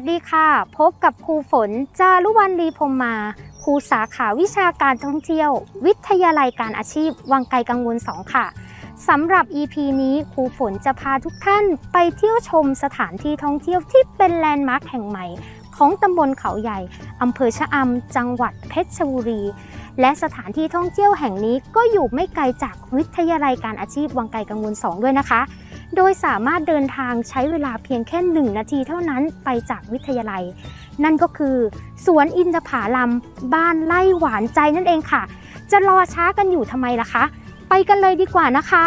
สวัสดีค่ะ พบกับครูฝน จารุวรรณลีพรมมา ครูสาขาวิชาการท่องเที่ยว วิทยาลัยการอาชีพ วังไกลกังวล2ค่ะสำหรับ EP นี้ครูฝนจะพาทุกท่านไปเที่ยวชมสถานที่ท่องเที่ยวที่เป็นแลนด์มาร์คแห่งใหม่ ของตำบลเขาใหญ่อำเภอชะอำจังหวัดเพชรบุรี และสถานที่ท่องเที่ยวแห่งนี้ก็อยู่ไม่ไกลจากวิทยาลัยการอาชีพวังไกลกังวล2ด้วยนะคะ โดยสามารถเดินทางใช้เวลาเพียงแค่ 1 นาทีเท่านั้นไปจากวิทยาลัย นั่นก็คือ สวนอินทผาลัมบ้านไล่หวานใจนั่นเองค่ะ จะรอช้ากันอยู่ทำไมล่ะคะ ไปกันเลยดีกว่านะคะ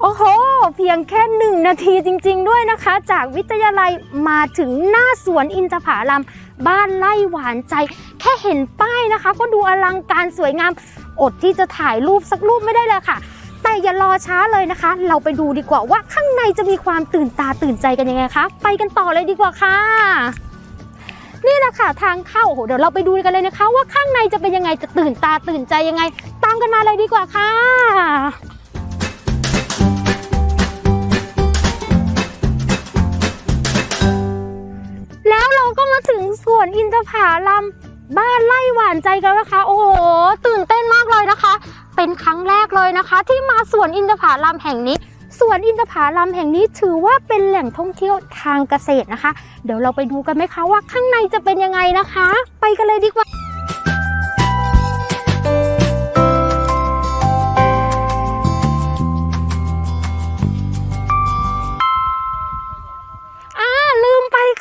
โอ้โห เพียงแค่หนึ่งนาทีจริง ๆ ด้วยนะคะ จากวิทยาลัยมาถึงหน้าสวนอินทผาลัม บ้านไล่หวานใจ แค่เห็นป้ายนะคะ ก็ดูอลังการสวยงาม อดที่จะถ่ายรูปสักรูปไม่ได้เลยค่ะ แต่อย่ารอช้าเลยนะคะ เราไปดูดีกว่าว่าข้างในจะมีความตื่นตาตื่นใจกันยังไงคะ ไปกันต่อเลยดีกว่าค่ะนี่แหละค่ะทางเข้าโอ้โหเดี๋ยวเราไปดูกันเลยนะคะ ว่าข้างในจะเป็นยังไงจะตื่นตาตื่นใจยังไง ตามกันมาเลยดีกว่าค่ะ วนอินทผาลัมบ้านไล่หวานใจกันนะคะ โอ้โหตื่นเต้นมากเลยนะคะ เป็นครั้งแรกเลยนะคะ ที่มาสวนอินทผาลัมแห่งนี้สวนอินทผาลัมแห่งนี้ถือว่าเป็นแหล่งท่องเที่ยวทางเกษตรนะคะ เดี๋ยวเราไปดูกันไหมคะว่าข้างในจะเป็นยังไงนะคะ ไปกันเลยดีกว่า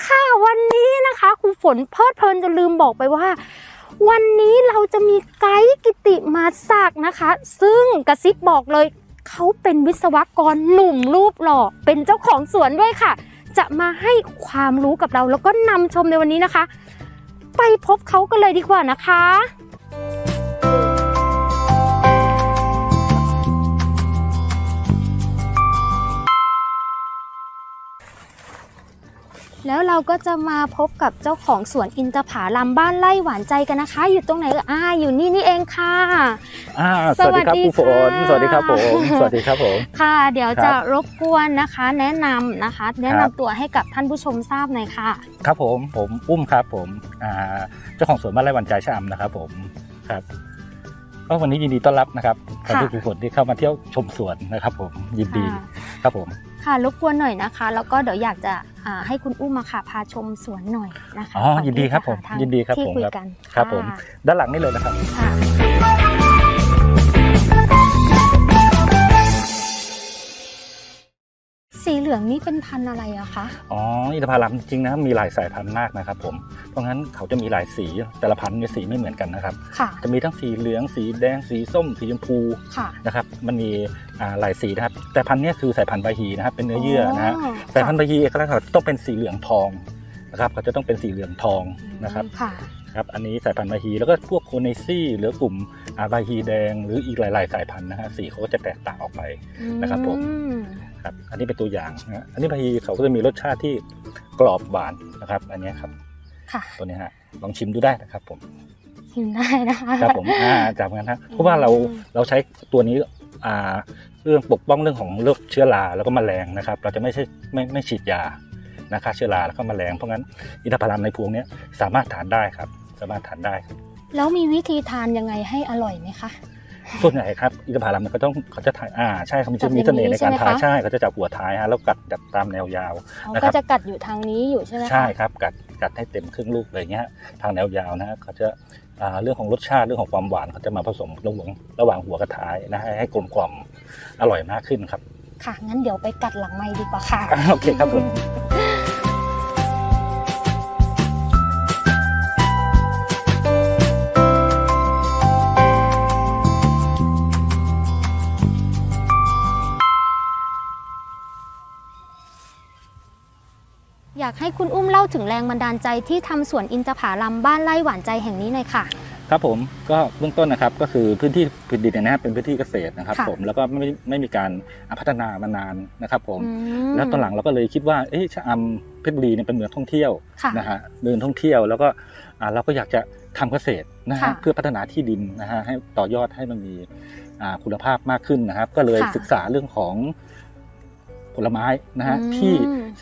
ค่ะวันนี้นะคะครูฝนเพลิดเพลินจนลืมบอกไปว่า วันนี้เราจะมีไกด์กิติมาศักดิ์นะคะ ซึ่งกระซิบบอกเลยเขาเป็นวิศวกรหนุ่มรูปหล่อเป็นเจ้าของสวนด้วยค่ะ จะมาให้ความรู้กับเราแล้วก็นำชมในวันนี้นะคะ ไปพบเขากันเลยดีกว่านะคะ แล้วเราก็จะมาพบกับเจ้าของสวนอินทผาลัมบ้านไร่หวานใจกันนะคะ อยู่ตรงไหนเอ่ยอ่าอยู่นี่นี่เองค่ะอ่าสวัสดีครับสวัสดีครูฝนค่ะสวัสดีครับผมสวัสดีครับผมค่ะ เดี๋ยวครับจะรบกวนนะคะ แนะนำนะคะ แนะนำครับตัวให้กับท่านผู้ชมทราบหน่อยค่ะ ครับผมผมอุ้มครับผมอ่าเจ้าของสวนบ้านไร่วันใจชะอำนะครับผมครับก็วันนี้ยินดีต้อนรับนะครับค่ะท่านผู้ชมที่เข้ามาเที่ยวชมสวนนะครับ ผมยินดีค่ะครับผม ค่ะรบกวนหน่อยนะคะ แล้วก็เดี๋ยวอยากจะอ่าให้คุณอุ้มมาค่ะพาชมสวนหน่อยนะคะอ๋อก่ยินดีครับผมที่จะหาทางยินดีครับที่ผมคุยครับกันครับผมะด้านหลังนี่เลยนะครับค่ะ สีเหลืองนี่เป็นพันธุ์อะไรอะคะ อ๋อ อินทผลัมจริงๆนะมีหลายสายพันธุ์มากนะครับผม เพราะงั้นเขาจะมีหลายสี แต่ละพันธุ์เนี่ยสีไม่เหมือนกันนะครับ ค่ะ จะมีทั้งสีเหลือง สีแดง สีส้ม สีชมพูค่ะ นะครับ มันมีอ่าหลายสีนะครับ แต่พันธุ์เนี้ยคือสายพันธุ์ใบฮีนะครับ เป็นเนื้อเยื่อนะฮะสายพันธุ์ใบฮีเอกลักษณ์เขาต้องเป็นสีเหลืองทองนะครับ เขาจะต้องเป็นสีเหลืองทองนะครับ ค่ะ ครับอันนี้สายพันธุ์ใบฮีแล้วก็พวกโคเนซี่หรือกลุ่มอาใบฮีแดง หรืออีกหลาย ๆ สายพันธุ์นะฮะสีเขาก็จะแตกต่างออกไปนะครับผมอืมครับอันนี้เป็นตัวอย่างนะฮะอันนี้ใบฮีเขาก็จะมีรสชาติที่กรอบหวานนะครับ อันเนี้ยครับค่ะตัวนี้ฮะลองชิมดูได้นะครับผมชิมได้นะคะครับผมอ่าจากนั้นฮะเพราะว่าเราอืมเราใช้ตัวนี้อ่าเรื่องปกป้องเรื่องของโรคเชื้อราแล้วก็แมลงนะครับ เราจะไม่ใช่ไม่ไม่ฉีดยานะคะเชื้อราแล้วก็แมลงเพราะงั้นอินทผลัมในพวงเนี้ยสามารถทานได้ครับ สามารถทานได้ครับแล้วมีวิธีทานยังไงให้อร่อยไหมคะ ส่วนใหญ่ครับอินทผลัมเนี่ยเขาต้องเขาจะทานอ่าใช่เขามันจัจะบมีเสน่ห์ในการอย่างนี้ทานใช่ไหมคะใช่เขาจะจับหัวท้ายฮะแล้วกัดจับตามแนวยาวเขานะครับก็จะกัดอยู่ทางนี้อยู่ใช่ไหมคะใช่ครับกัดกัดให้เต็มครึ่งลูกเลยเงี้ยทางแนวยาวนะฮะเขาจะอ่าเรื่องของรสชาติเรื่องของความหวานเขาจะมาผสมระหว่างระหว่างหัวกับท้ายนะฮะให้กลมกล่อมอร่อยมากขึ้นครับ ค่ะงั้นเดี๋ยวไปกัดหลังไม้ดีกว่าค่ะโอเคครับผมาถึงแรงบันดาลใจที่ทำสวนอินทผาลัมบ้านไร่หวานใจแห่งนี้หน่อยค่ะ ครับผมก็เบื้องต้นนะครับก็คือพื้นที่พื้นดินเนี่ยนะฮะเป็นพื้นที่เกษตรนะครับค่ะผมแล้วก็ไม่ไม่มีการพัฒนามานานนะครับ ผมอืมแล้วตอนหลังเราก็เลยคิดว่าเอ๊ะชะอำเพชรบุรีเนี่ยเป็นเมืองท่องเที่ยวค่ะนะฮะเมืองท่องเที่ยวแล้วก็อ่าเราก็อยากจะทำเกษตรนะฮะค่ะเพื่อพัฒนาที่ดินนะฮะให้ต่อยอดให้มันมีอ่าคุณภาพมากขึ้นนะครับ ก็เลยค่ะศึกษาเรื่องของ ผลไม้นะฮะอืมที่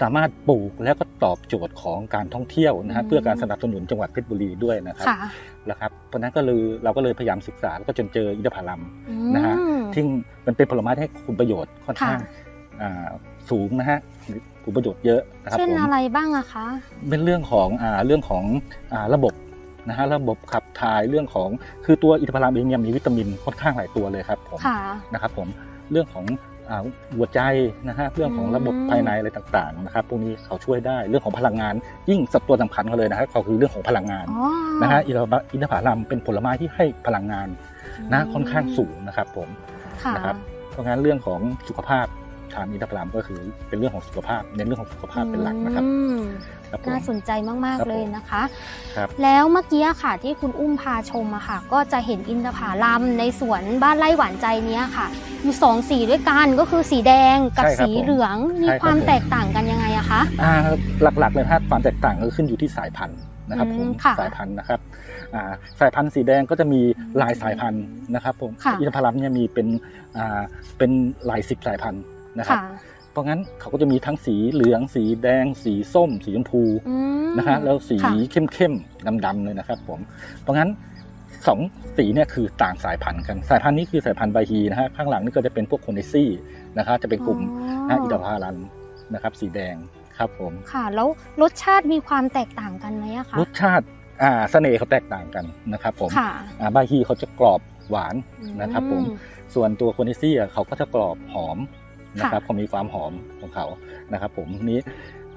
สามารถปลูกแล้วก็ตอบโจทย์ของการท่องเที่ยวนะฮะอืมเพื่อการสนับสนุนจังหวัดเพชรบุรีด้วยนะครับค่ะนะครับเพราะฉะนั้นก็เลยเราก็เลยพยายามศึกษาแล้วก็จนเจออินทผลัมอืนะฮะมที่มันเป็นผลไม้ที่ให้คุณประโยชน์ค่อนค่ะข้างอ่าสูงนะฮะคุณประโยชน์เยอะนะครับเช่นผมอะไรบ้างอะคะเป็นเรื่องของอ่าเรื่องของอ่าระบบนะฮะระบบขับถ่ายเรื่องของคือตัวอินทผลัมเองเนี่ยมีวิตามินค่อนข้างหลายตัวเลยครับผมค่ะนะครับผมเรื่องของอ่า หัวใจนะฮะเรื่องของระบบอืมภายในอะไรต่างๆนะครับพวกนี้เขาช่วยได้เรื่องของพลังงาน ยิ่งสับตัวสำคัญเขาเลยนะครับเขาคือเรื่องของพลังงานอ๋อนะฮะอินทผอินทผลัมเป็นผลไม้ที่ให้พลังงานนะค่อนข้างสูงนะครับผมค่ะนะครับเพราะงั้นเรื่องของสุขภาพ ทานอินทผลัมก็คือเป็นเรื่องของสุขภาพเน้นเรื่องของสุขภาพเป็นหลักนะครับอืมครับผมน่าสนใจมากครับๆเลยผมนะคะครับแล้วเมื่อกี้ค่ะที่คุณอุ้มพาชมอะค่ะ ก็จะเห็นอินทผลัมในสวนบ้านไร่หวานใจเนี้ยค่ะ อยู่สองสีด้วยกันก็คือสีแดงกับใช่ครับสีเหลืองมีใช่ครับความผมแตกต่างกันยังไงอะคะอ่าหลักๆเลยนะความแตกต่างก็ขึ้นอยู่ที่สายพันธุ์นะครับอืมผมค่ะสายพันธุ์นะครับอ่าสายพันธุ์สีแดงก็จะมีหลายสายพันธุ์นะครับผมค่ะอินทผลัมเนี่ยมีเป็นอ่าเป็นหลายสิบสายพันธุ์ นะครับค่ะเพราะงั้นเขาก็จะมีทั้งสีเหลืองสีแดง สีส้ม สีชมพูอืมนะฮะแล้วสีค่ะเข้มๆดำๆเลยนะครับผมเพราะงั้นสองสีเนี่ยคือต่างสายพันธุ์กัน สายพันธุ์นี้คือสายพันธุ์ใบฮีนะฮะข้างหลังนี่ก็จะเป็นพวกโคเนซี่นะครับจะเป็นกลุ่มนะอินทผลัมนะครับสีแดงครับผมค่ะ แล้วรสชาติมีความแตกต่างกันไหมอะคะรสชาติอ่าเสน่ห์เขาแตกต่างกันนะครับผมค่ะอ่าบาฮีเขาจะกรอบหวานนะครับผมอืส่วนตัวโคนิซี่อะเขาก็จะกรอบหอม นะครับค่ะเขามีความหอมของเขานะครับผมนี้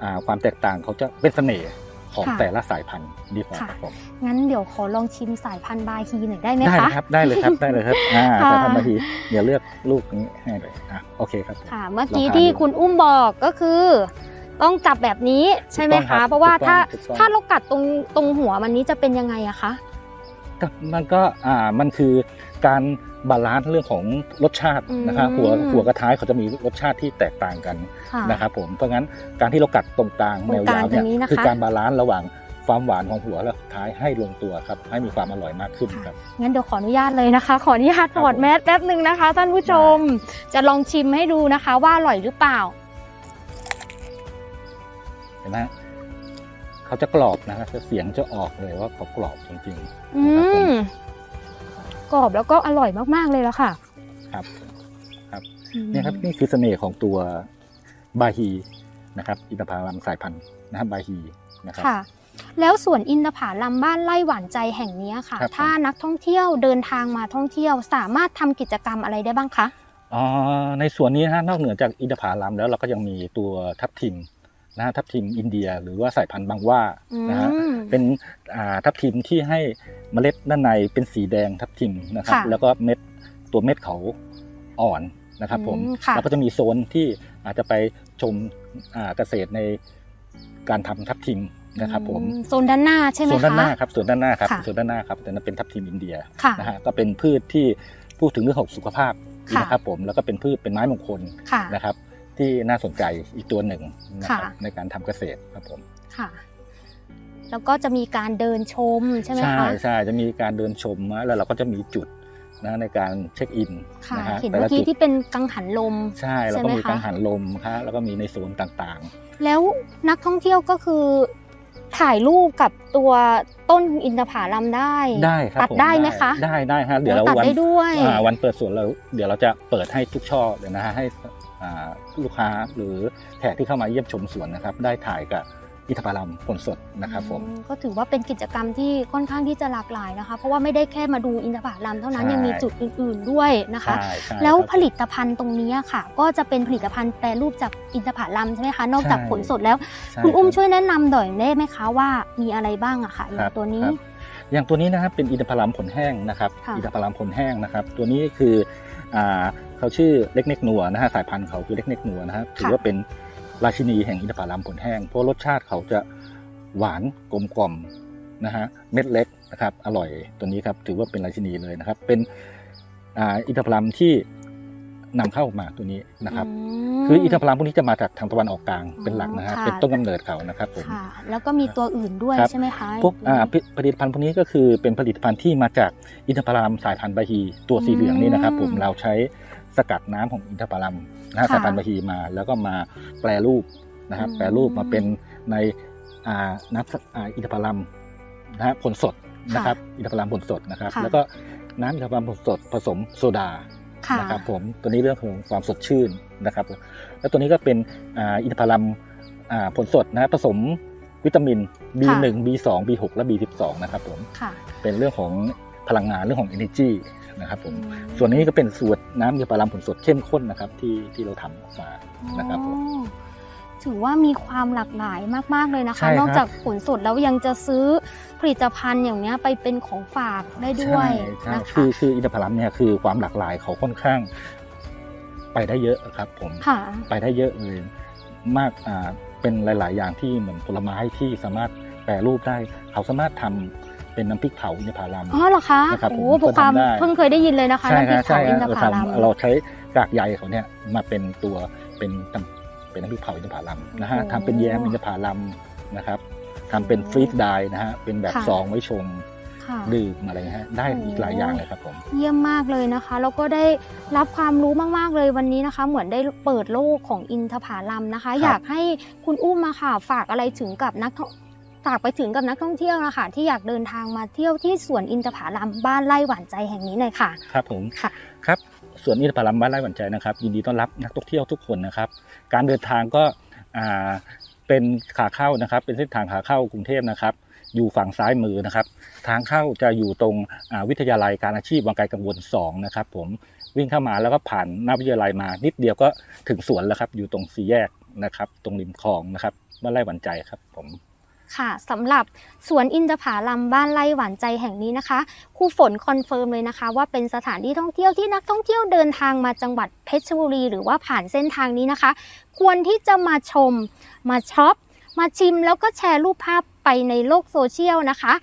อ่าความแตกต่างเขาจะเป็นเสน่ห์ของแต่ละสายพันธุ์ดีกว่าครับผมงั้นเดี๋ยวขอลองชิมสายพันธุ์บาฮีหน่อยได้ไหมได้คะเลยครับได้เลยครับได้เลยครับอ่าค่ะสายพันธุ์บาฮีเดี๋ยวเลือกลูกนี้ให้เลยอะโอเคครับผมค่ะ เมื่อกี้ลองทานที่ดูคุณอุ้มบอกก็คือต้องจับแบบนี้ใช่ไหมถูกต้คะองครับเพราะว่าถูกต้ถ้าองถูกต้องถ้าเรากัดตรงตรงหัวมันนี้จะเป็นยังไงอะคะก็มันก็อ่ามันคือการ บาลานซ์เรื่องของรสชาตินะครับอืมหัวหัวกระท้ายเขาจะมีรสชาติที่แตกต่างกันค่ะนะครับผมเพราะงั้นการที่เรากัดตรงกลางตรแนงวกลางยาวเนี่ยตรงนี้นะคะคือการบาลานซ์ระหว่างความหวานของหัวและท้ายให้ลงตัวครับ ให้มีความอร่อยมากขึ้นครับงั้นเดี๋ยวขออนุญาตเลยนะคะ ขออนุญาตครับถอดผมแมสแป๊บหนึ่งนะคะท่านผู้ชมจะลองชิมให้ดูนะคะ ว่าอร่อยหรือเปล่าเห็นไหมฮะเขาจะกรอบนะครับเสียงจะออกเลยว่าเขากรอบจริงอืครับผมม กรอบแล้วก็อร่อยมากๆเลยแล้วค่ะๆครับอืมเนี่ยครับนี่คือเสน่ห์ของตัวบาฮีนะครับอินทผลัมสายพันธุ์นะครับบาฮีนะครับค่ะ แล้วส่วนอินทผลัมบ้านไร่หวานใจแห่งนี้ค่ะครับผมถ้านักท่องเที่ยวเดินทางมาท่องเที่ยวสามารถทำกิจกรรมอะไรได้บ้างคะอ๋อในส่วนนี้นะฮะนอกเหนือจากอินทผลัมแล้วเราก็ยังมีตัวทับทิม นะฮะทับทิมอินเดีย หรือว่าสายพันธุ์บางหว่านะฮะอืมเป็นอ่าทับทิมที่ให้เมล็ดด้านในเป็นสีแดงทับทิมนะครับค่ะแล้วก็เม็ดตัวเม็ดเขาอ่อนนะครับผมอืมค่ะแล้วก็จะมีโซนที่อาจจะไปชมอ่าเกษตรในการทำทับทิมนะครับผมอืโซนด้านหน้าใช่ไหมส่วนด้านหคะน้าครับส่วนด้านหน้าครับค่ะส่วนด้านหน้าครับแต่นั้นเป็นทับทิมอินเดียค่ะนะฮะก็เป็นพืชที่พูดถึงเรื่องของสุขภาพค่ะนะครับผมแล้วก็เป็นพืชเป็นไม้มงคลค่ะนะครับ ที่น่าสนใจอีกตัวหนึ่งนะครับค่ะในการทำเกษตรครับผมค่ะ แล้วก็จะมีการเดินชมใช่ไหมใช่คะใช่จะมีการเดินชมนะแล้วเราก็จะมีจุดนะในการเช็คอินค่ะนะฮะเห็นแต่เมื่ละอกี้จุดที่เป็นกังหันลม ใช่แล้วก็ใช่ไหมมีคะกังหันลมครับแล้วก็มีในโซนต่างแล้วนักท่องเที่ยวก็คือ ถ่ายรูปกับตัวต้นอินทผลัมได้ๆได้ครับตัดผมได้ไหมคะได้ได้ฮะเดี๋ยวเราตัดวันได้ด้วยอ่าวันเปิดสวนเราเดี๋ยวเราจะเปิดให้ทุกช่อเลยนะฮะให้อ่า ลูกค้าหรือแขกที่เข้ามาเยี่ยมชมสวนนะครับ ได้ถ่ายกับอินทผลัมผลสดนะครับผม อืก็ถือว่าเป็นกิจกรรมที่ค่อนข้างที่จะหลากหลายนะคะ เพราะว่าไม่ได้แค่มาดูอินทผลัมเท่านั้นใช่ ยังมีจุดอื่น ๆด้วยนะคะ ใช่ใช่แล้วครับ ผลิตภัณฑ์ตรงนี้ค่ะ ก็จะเป็นผลิตภัณฑ์แปรรูปจากอินทผลัมใช่ไหมคะนอกจากใช่ ผลสดแล้วใช่คุณอุ้มรับ ช่วยแนะนำหน่อยได้ไหมคะว่ามีอะไรบ้างอะค่ะอย่าครังบตัวนี้ ครับอย่างตัวนี้นะครับเป็นอินทผลัมผลแห้งนะครับค่ะ อินทผลัมผลแห้งนะครับ ตัวนี้คืออ่า เขาชื่อเล็กเน็กนัวนะฮะสายพันธุ์เขาคือเล็กเน็กนัวนะฮะถือว่าเป็นราชินีแห่งอินทผลัมผลแห้งเพราะรสชาติเขาจะหวานกลมกล่อมนะฮะเม็ดเล็กนะครับอร่อยตัวนี้ครับถือว่าเป็นราชินีเลยนะครับ เป็นอ่าอินทผลัมที่ นำเข้ามาตัวนี้นะครับมคืออินทผลัมพวกนี้จะมาจากทางตะวันออกกลางเป็นหลักนะฮะค่ะเป็นต้นกำเนิดเขานะครับผมค่ะแล้วก็มีตัวอื่นด้วยครับใช่ไหมคะพวกอ่าผลิผลิตภัณฑ์พวกนี้ก็คือเป็นผลิตภัณฑ์ที่มาจากอินทผลัมสายพันธุ์บาฮีตัวสีเหลืองนี่นะครับ ผมเราใช้สกัดน้ำของอินทผลัมนะฮะค่ะสายพันธุ์บาฮีมา แล้วก็มาแปรรูปนะครับอืมแปรรูปมาเป็นในอ่าน้ำอ่าอินทผลัมนะฮะผลสดนะครับอินทผลัมผลสดนะครับค่ะแล้วก็น้ำอินทผลัมผลสดผสมโซดาค่ะ นะครับผมตัวนี้เรื่องของความสดชื่นนะครับแล้วตัวนี้ก็เป็นอ่าอินทผลัมอ่าผลสดนะฮะผสมวิตามิน B1 B2 B6 และ B12 นะครับผมค่ะเป็นเรื่องของพลังงานเรื่องของ energy นะครับผมอืมส่วนนี้ก็เป็นสูตรน้ำอินทผลัมผลสดเข้มข้นนะครับที่ที่เราทำออกมานะครับผมอ๋อ ถือว่ามีความหลากหลายมากๆเลยนะใช่คะครับ นอกจากผลสดแล้วยังจะซื้อผลิตภัณฑ์อย่างเนี้ยไปเป็นของฝากได้ด้วยใช่นะคืคะอคืออินทผลัมเนี่ยคือความหลากหลายเขาค่อนข้าง ไปได้เยอะครับ ผมค่ะ ไปได้เยอะเลยมากอ่าเป็นหลาย ๆ อย่างที่เหมือนผลไม้ที่สามารถแปรรูปได้ เขาสามารถทำเป็นน้ำพริกเผาอินทผลัม อ๋อเหรอคะนะครับโอ้ผมพวกความก็ทำได้ เพิ่งเคยได้ยินเลยนะคะใช่น้ำพคริรักบใช่เผาคอิรันบทเราผลัมทำเราใช้กากใยเขาเนี่ยมาเป็นตัวเป็นน้ำ เป็นน้ำพริกเผาอินทผลัมนะฮะโอ้ทำเป็นแยมอินทผลัมนะครับทำเป็นฟรีดไดนะฮะเป็นแบบค่ะซองไว้ชงค่ะดื่มอะไรฮะได้อีกหลายอย่างเลยครับผมเยี่ยมมากเลยนะคะแล้วก็ได้รับความรู้มากๆเลยวันนี้นะคะ เหมือนได้เปิดโลกของอินทผลัมนะคะครับอยากให้คุณอุ้มมาค่ะฝากอะไรถึงกับนักท่องฝากไปถึงกับนักท่องเที่ยวนะคะที่อยากเดินทางมาเที่ยวที่สวนอินทผลัมบ้านไร่หวานใจแห่งนี้หน่อยค่ะ ครับผมค่ะครับ ส่วนอินทผลัมบ้านไร่หวันใจนะครับ ยินดีต้อนรับนักท่องเที่ยวทุกคนนะครับ การเดินทางก็เป็นขาเข้านะครับ เป็นเส้นทางขาเข้ากรุงเทพนะครับ อยู่ฝั่งซ้ายมือนะครับ ทางเข้าจะอยู่ตรงวิทยาลัยการอาชีพวังไกลกังวล2นะครับ ผมวิ่งเข้ามาแล้วก็ผ่านหน้าวิทยาลัยมา นิดเดียวก็ถึงสวนแล้วครับ อยู่ตรงสี่แยกนะครับ ตรงริมคลองนะครับบ้านไร่หวันใจครับผม ค่ะสำหรับสวนอินทผาลัมบ้านไร่หวานใจแห่งนี้นะคะครูฝนคอนเฟิร์มเลยนะคะ ว่าเป็นสถานที่ท่องเที่ยวที่นักท่องเที่ยวเดินทางมาจังหวัดเพชรบุรี หรือว่าผ่านเส้นทางนี้นะคะ ควรที่จะมาชม มาช็อป มาชิมแล้วก็แชร์รูปภาพไปในโลกโซเชียลนะคะ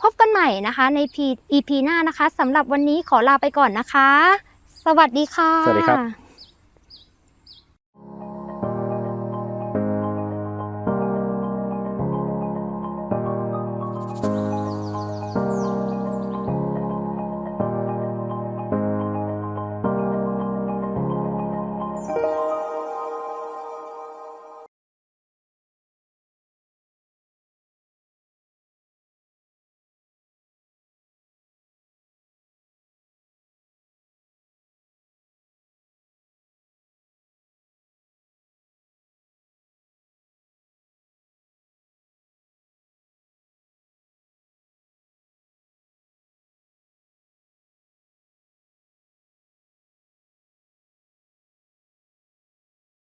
พบกันใหม่นะคะใน EP หน้านะคะสำหรับวันนี้ขอลาไปก่อนนะคะ สวัสดีค่ะ สวัสดีครับ